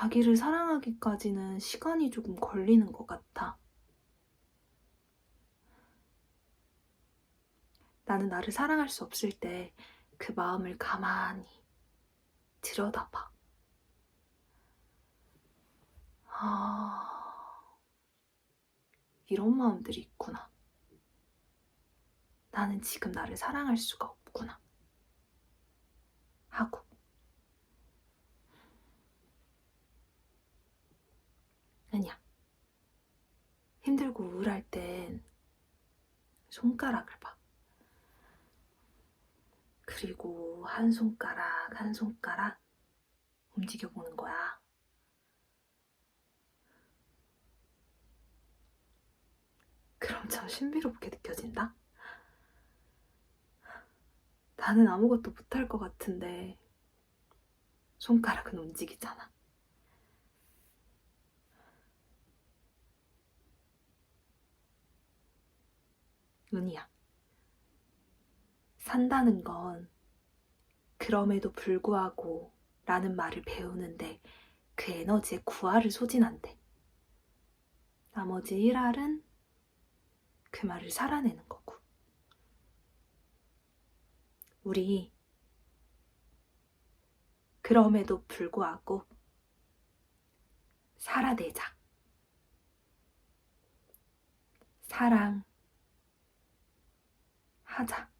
자기를 사랑하기까지는 시간이 조금 걸리는 것 같아. 나는 나를 사랑할 수 없을 때 그 마음을 가만히 들여다봐. 아, 이런 마음들이 있구나. 나는 지금 나를 사랑할 수가 없구나. 하고. 아니야. 힘들고 우울할 땐 손가락을 봐. 그리고 한 손가락, 한 손가락 움직여보는 거야. 그럼 참 신비롭게 느껴진다? 나는 아무것도 못할 것 같은데, 손가락은 움직이잖아. 은희야. 산다는 건 그럼에도 불구하고 라는 말을 배우는데 그 에너지의 9할을 소진한대. 나머지 1할은 그 말을 살아내는 거고. 우리 그럼에도 불구하고 살아내자. 사랑 하자.